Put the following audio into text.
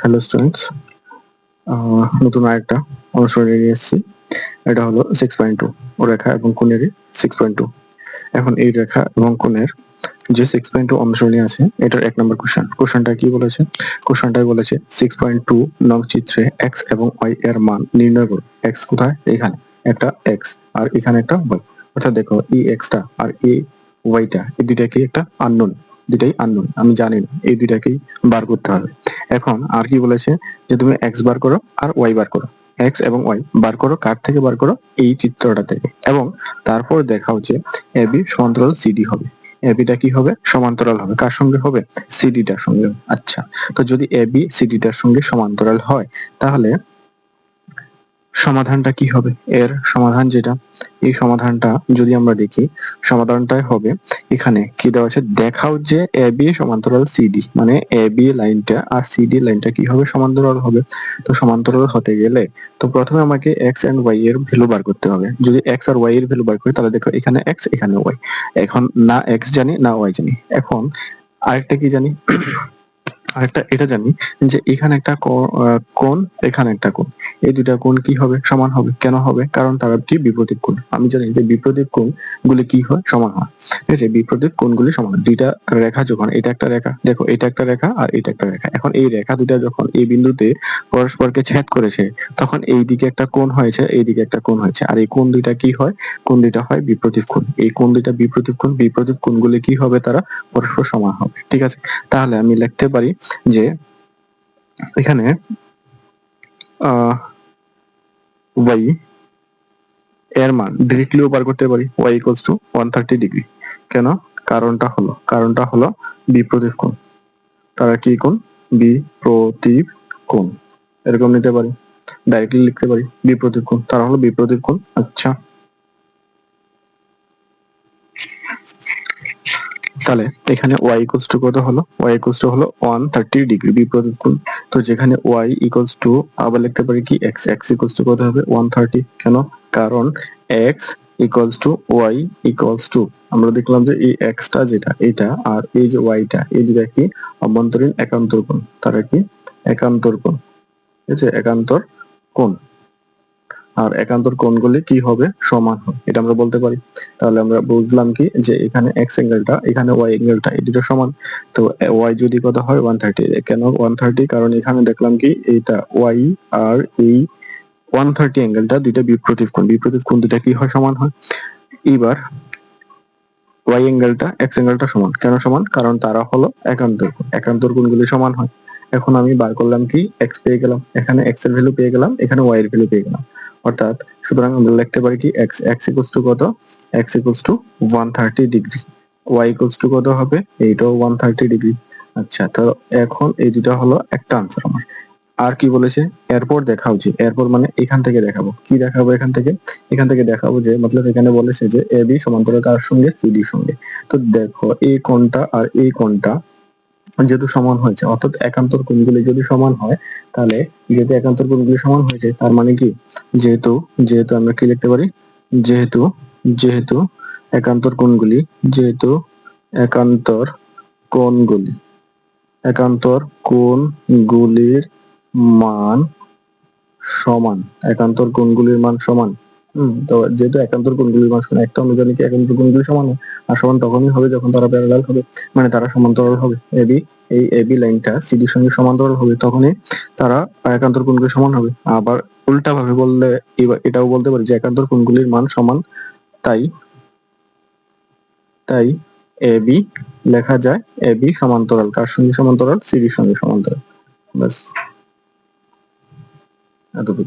Hello students নতুন আরেকটা অনুসরণে নিয়ে এসেছি। এটা হলো সিক্স পয়েন্ট টু রেখা এবং কোণের সিক্স পয়েন্ট টু এখন এই রেখা এবং কোণের যে সিক্স পয়েন্ট টু অনুসরণী আছে, এটার এক নম্বর কোশ্চেন কোশ্চেনটা কি বলেছে? কোশ্চেনটাই বলেছে সিক্স পয়েন্ট টু নং চিত্রে এক্স এবং ওয়াই এর মান নির্ণয় করো। এক্স কোথায়? এখানে। একটা এক্স আর এখানে একটা ওয়াই অর্থাৎ দেখো, এই এক্সটা আর এই ওয়াইটা এই দুইটা কি একটা আননোন দুইটাই আননোন আমি জানি না, এই দুইটাকেই বার করতে হবে। এখন আর কি বলেছে যে তুমি এক্স বার করো আর ওয়াই বার করো। এক্স এবং ওয়াই বার করো, কার থেকে বার করো? এই চিত্রটা থেকে। এবং তারপর দেখাও যে এবি সমান্তরাল সিডি হবে। এবিটা কি হবে? সমান্তরাল হবে। কার সঙ্গে হবে? সিডিটার সঙ্গে। আচ্ছা তো যদি এবি সিডিটার সঙ্গে সমান্তরাল হয়, তাহলে সমাধানটা কি হবে? এর সমাধান যেটা, এই সমাধানটা যদি আমরা দেখি, সমাধানটাই হবে এখানে কি দেওয়া আছে? দেখাও যে এ বি সমান্তরাল সিডি মানে এ বি লাইনটা আর সিডি লাইনটা কি হবে? সমান্তরাল হবে। তো সমান্তরাল হতে গেলে, তো প্রথমে আমাকে এক্স এন্ড ওয়াই এর ভ্যালু বার করতে হবে। যদি এক্স আর ওয়াই এর ভ্যালু বার করি, তাহলে দেখো এখানে এক্স এখানে ওয়াই এখন না এক্স জানি, না ওয়াই জানি। এখন আরেকটা কি জানি? আরেকটা, এটা জানি যে এখানে একটা কোণ, এখানে একটা কোণ। এই দুইটা কোণ কি হবে? সমান হবে। কেন হবে? কারণ তারা কি বিপরীত কোণ। আমি জানি যে বিপরীত কোণ গুলি কি হয়? সমান হয়। ঠিক আছে? বিপরীত কোণগুলি সমান দুইটা রেখা যখন, এটা একটা রেখা। দেখো, এটা একটা রেখা আর এটা একটা রেখা। এখন এই রেখা দুইটা যখন এই বিন্দুতে পরস্পরকে ছেদ করেছে, তখন এই দিকে একটা কোণ হয়েছে, এই দিকে একটা কোণ হয়েছে। আর এই কোণ দুইটা কি হয়? কোণ দুইটা হয় বিপরীত কোণ। এই কোণ দুইটা বিপরীত কোণ, বিপরীত কোণগুলি কি হবে তারা পরস্পর সমান হবে। ঠিক আছে? তাহলে আমি লিখতে পারি যে এখানে ওয়াই এর মান ডিরেক্টলিও বার করতে পারি y equals to one thirty degree কেন? কারণটা হলো কারণটা হলো বিপ্রতীপ কোণ। তারা কি কোণ? বিপ্রতীপ কোণ। এরকম নিতে পারি। ডাইরেক্টলি লিখতে পারি বিপ্রতীপ কোণ। তারা হলো বিপ্রতীপ কোণ। আচ্ছা। তাহলে এখানে y ইকুয়ালস টু কত হলো? y ইকুয়ালস টু হলো 130 ডিগ্রি বিপরীত কোণ। তো যেখানে y ইকুয়ালস টু আবার লিখতে পারি কি? x x ইকুয়ালস টু কত হবে? 130 কেন? কারণ x equals to y equals to আমরা দেখলাম যে এই x টা যেটা, এটা আর এই যে y টা, এই দুটা কি? অভ্যন্তরীণ একান্তর কোণ। তারা কি? একান্তর কোণ। ঠিক আছে একান্তর কোণ। আর একান্তর কোণগুলি কি হবে? সমান হবে। এটা আমরা বলতে পারি। তাহলে আমরা বুঝলাম কি? যে এখানে এক্স অ্যাঙ্গেলটা এখানে ওয়াই অ্যাঙ্গেলটা এই দুটো সমান। তো ওয়াই যদি কত হয়? ওয়ান থার্টি কেন ওয়ান থার্টি কারণ এখানে দেখলাম কি? এইটা ওয়াই আর এই ওয়ান থার্টি অ্যাঙ্গেলটা দুইটা বিপরীত কোণ। বিপরীত কোণ দুটা কি হয়? সমান হয়। এবার ওয়াই অ্যাঙ্গেলটা এক্স অ্যাঙ্গেলটা সমান। কেন সমান? কারণ তারা হলো একান্তর কোণ। একান্তর কোণগুলি সমান হয়। এখন আমি বার করলাম কি? এক্স পেয়ে গেলাম। এখানে এক্সের ভ্যালু পেয়ে গেলাম। এখানে ওয়াই এর ভ্যালু পেয়ে গেলাম। অর্থাৎ সুতরাং আমরা লিখতে পারি কি এক্স এক্স টু কত? X equals to one thirty degree y two কত হবে? এইটাও ওয়ান থার্টি ডিগ্রি আচ্ছা তো এখন এই দুটা হলো একটা আনসার আমার। আর কি বলেছে? এরপর দেখাও যে, এরপর মানে এখান থেকে দেখাবো। কি দেখাবো এখান থেকে? এখান থেকে দেখাবো যে, মতলব এখানে বলেছে যে এ বি সমান্তরাল কার সঙ্গে সিডি সঙ্গে। তো দেখো, এই কোণটা আর এই কোণটা যেহেতু সমান হয়েছে, অর্থাৎ একান্তর কোণগুলি যদি সমান হয়, তাহলে যেহেতু একান্তর কোণগুলি সমান হয়েছে, তার মানে কি? যেহেতু যেহেতু আমরা কি লিখতে পারি? যেহেতু যেহেতু একান্তর কোণগুলি, যেহেতু একান্তর কোণগুলি, একান্তর কোণগুলির মান সমান, একান্তর কোণগুলির মান সমান। হম, তো যেহেতু একান্তর কোণগুলির মান সমান একটা অনুযায়ী কি একান্তর কোণগুলি সমান আর সমান তখনই হবে যখন তারা প্যারালাল হবে মানে তারা সমান্তরাল হবে এবি এই এবি লাইনটা সিডির সঙ্গে সমান্তরাল হবে, তখনই তারা একান্তর কোণগুলি সমান হবে। আবার উল্টা ভাবে বললে এটাও বলতে পারি যে একান্তর কোণগুলির মান সমান, তাই তাই এবি লেখা যায় এবি সমান্তরাল কার সঙ্গে সমান্তরাল সিডির সঙ্গে সমান্তরাল, ব্যাস। এতটুকু